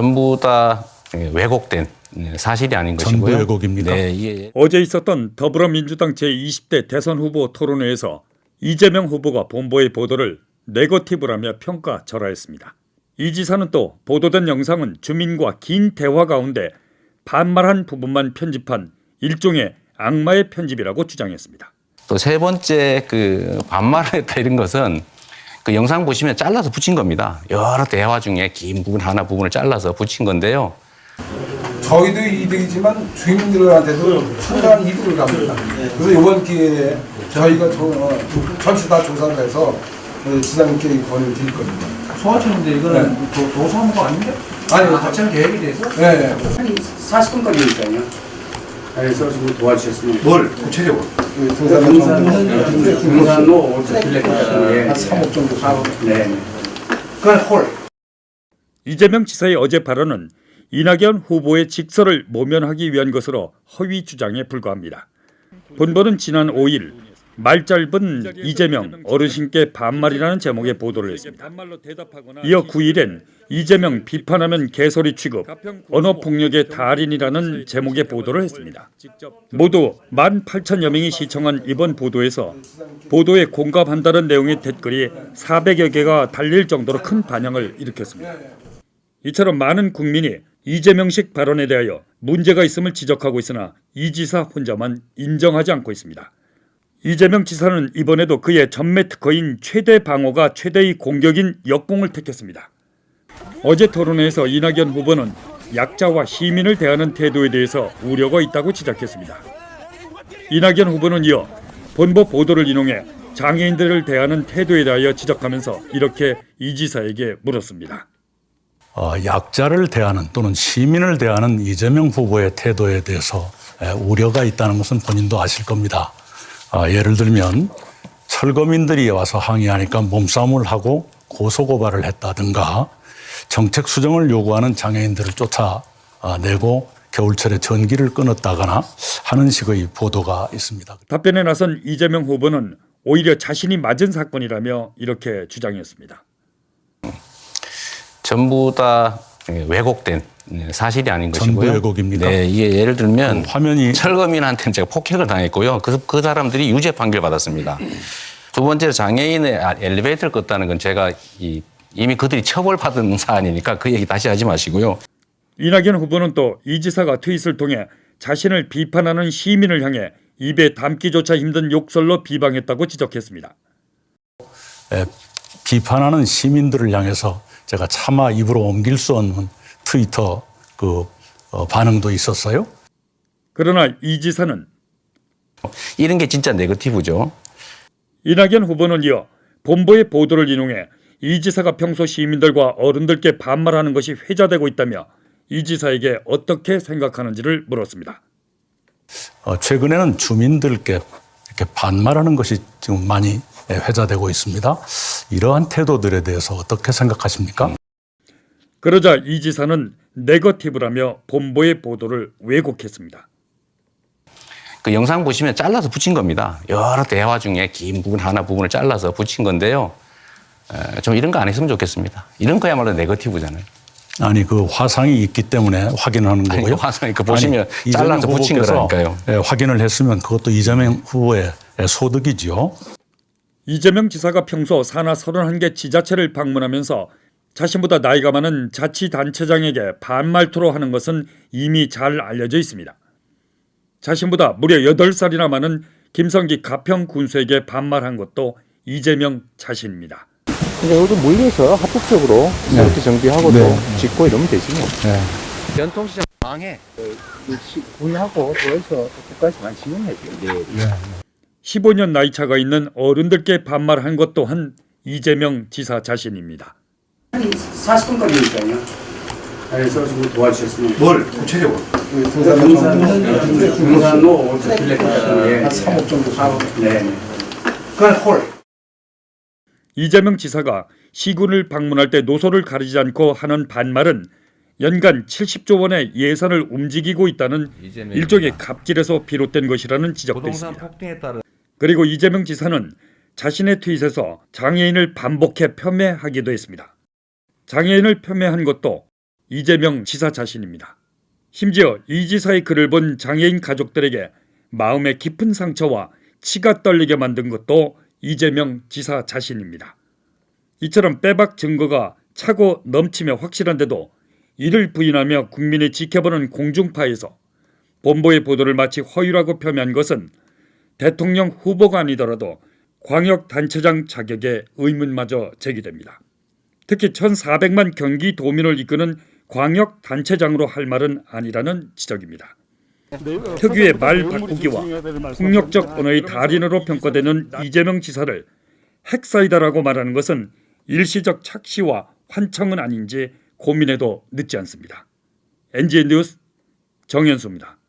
전부 다 왜곡된 네, 사실이 아닌 전부 것이고요. 왜곡입니까? 네, 이게 어제 있었던 더불어민주당 제20대 대선 후보 토론회에서 이재명 후보가 본보의 보도를 네거티브라며 평가 절하했습니다. 이 지사는 또 보도된 영상은 주민과 긴 대화 가운데 반말한 부분만 편집한 일종의 악마의 편집이라고 주장했습니다. 또 세 번째 그 반말을 했다 이런 것은 그 영상 보시면 잘라서 붙인 겁니다. 여러 대화 중에 긴 부분 하나 부분을 잘라서 붙인 건데요. 저희도 이득이지만 주민들한테도 상당한 이득을 갑니다. 그래서 이번 기회에 저희가 조, 어, 전체 다 조사를 해서 어, 지사님께 권유를 드릴 겁니다. 소화철인데 이거는 도, 도소한 거 아닌데? 아니, 하천 계획에 대해서? 네, 네. 한 40분까지니까요. 그래서 지금 도와주셨으면 뭘 구체적으로? 그 등산로 정도 등산로 빌레 같은 한 3억 정도 수요. 네. 네. 그건 홀. 이재명 지사의 어제 발언은 이낙연 후보의 직설을 모면하기 위한 것으로 허위 주장에 불과합니다. 본본은 지난 5일 말 짧은 이재명 어르신께 반말이라는 제목의 보도를 했습니다. 이어 9일엔 이재명 비판하면 개소리 취급, 언어 폭력의 달인이라는 제목의 보도를 했습니다. 모두 18,000여 명이 시청한 이번 보도에서 보도에 공감한다는 내용의 댓글이 400여 개가 달릴 정도로 큰 반향을 일으켰습니다. 이처럼 많은 국민이 이재명식 발언에 대하여 문제가 있음을 지적하고 있으나 이 지사 혼자만 인정하지 않고 있습니다. 이재명 지사는 이번에도 그의 전매 특허인 최대 방어가 최대의 공격인 역공을 택했습니다. 어제 토론회에서 이낙연 후보는 약자와 시민을 대하는 태도에 대해서 우려가 있다고 지적했습니다. 이낙연 후보는 이어 본보 보도를 인용해 장애인들을 대하는 태도에 대하여 지적하면서 이렇게 이 지사에게 물었습니다. 어, 약자를 대하는 또는 시민을 대하는 이재명 후보의 태도에 대해서 에, 우려가 있다는 것은 본인도 아실 겁니다. 아, 예를 들면 철거민들이 와서 항의하니까 몸싸움을 하고 고소고발을 했다든가 정책 수정을 요구하는 장애인들을 쫓아내고 겨울철에 전기를 끊었다거나 하는 식의 보도가 있습니다. 답변에 나선 이재명 후보는 오히려 자신이 맞은 사건이라며 이렇게 주장했습니다. 전부 다 왜곡된 네, 사실이 아닌 전부 것이고요. 왜곡입니까? 네, 이게 예를 들면 그 화면이 철거민한테는 제가 폭행을 당했고요. 그, 그 사람들이 유죄 판결 받았습니다. 두 번째로 장애인의 아, 엘리베이터를 껐다는 건 제가 이, 이미 그들이 처벌받은 사안이니까 그 얘기 다시 하지 마시고요. 이낙연 후보는 또 이 지사가 트윗을 통해 자신을 비판하는 시민을 향해 입에 담기조차 힘든 욕설로 비방했다고 지적했습니다. 에, 비판하는 시민들을 향해서 제가 차마 입으로 옮길 수 없는 트위터 그 어, 반응도 있었어요. 그러나 이 지사는 이런 게 진짜 네거티브죠. 이낙연 후보는 이어 본보의 보도를 인용해 이 지사가 평소 시민들과 어른들께 반말하는 것이 회자되고 있다며 이 지사에게 어떻게 생각하는지를 물었습니다. 어, 최근에는 주민들께 이렇게 반말하는 것이 지금 많이 회자되고 있습니다. 이러한 태도들에 대해서 어떻게 생각하십니까? 그러자 이 지사는 네거티브라며 본보의 보도를 왜곡했습니다. 그 영상 보시면 잘라서 붙인 겁니다. 여러 대화 중에 긴 부분 하나 부분을 잘라서 붙인 건데요. 에, 좀 이런 거 안 했으면 좋겠습니다. 이런 거야말로 네거티브잖아요. 아니 그 화상이 있기 때문에 확인하는 아니, 거고요. 그 화상이 그 보시면 아니, 잘라서 붙인 거라니까요. 예, 확인을 했으면 그것도 이재명 후보의 소득이지요. 이재명 지사가 평소 산하 31개 지자체를 방문하면서 자신보다 나이가 많은 자치단체장에게 반말투로 하는 것은 이미 잘 알려져 있습니다. 자신보다 무려 8살이나 많은 김성기 가평 군수에게 반말한 것도 이재명 자신입니다. 근데 여기도 물려서 합법적으로 이렇게 정비하고 네. 또 짓고 이러면 되지 뭐. 전통시장 망해. 군하고 도에서 국가에서만 진행해줘요. 15년 나이 차가 있는 어른들께 반말한 것 또한 이재명 지사 자신입니다. 한 40분까지니까요. 그래서 지금 도와주셨으면 뭘 구체적으로? 그 등산로 정도 등산로 빌레 같은 한 3억 정도 수요. 네. 네. 그건 홀. 이재명 지사가 시군을 방문할 때 노소를 가리지 않고 하는 반말은 연간 70조 원의 예산을 움직이고 있다는 일종의 갑질에서 비롯된 것이라는 지적도 부동산 있습니다. 폭등에 따른 그리고 이재명 지사는 자신의 트윗에서 장애인을 반복해 폄훼하기도 했습니다. 장애인을 폄훼한 것도 이재명 지사 자신입니다. 심지어 이 지사의 글을 본 장애인 가족들에게 마음의 깊은 상처와 치가 떨리게 만든 것도 이재명 지사 자신입니다. 이처럼 빼박 증거가 차고 넘치며 확실한데도 이를 부인하며 국민이 지켜보는 공중파에서 본보의 보도를 마치 허위라고 표명한 것은 대통령 후보가 아니더라도 광역단체장 자격에 의문마저 제기됩니다. 특히 1,400만 경기 도민을 이끄는 광역단체장으로 할 말은 아니라는 지적입니다. 특유의 말 바꾸기와 폭력적 언어의 달인으로 평가되는 이재명 지사를 핵사이다라고 말하는 것은 일시적 착시와 환청은 아닌지 고민해도 늦지 않습니다. NGN 뉴스 정현수입니다.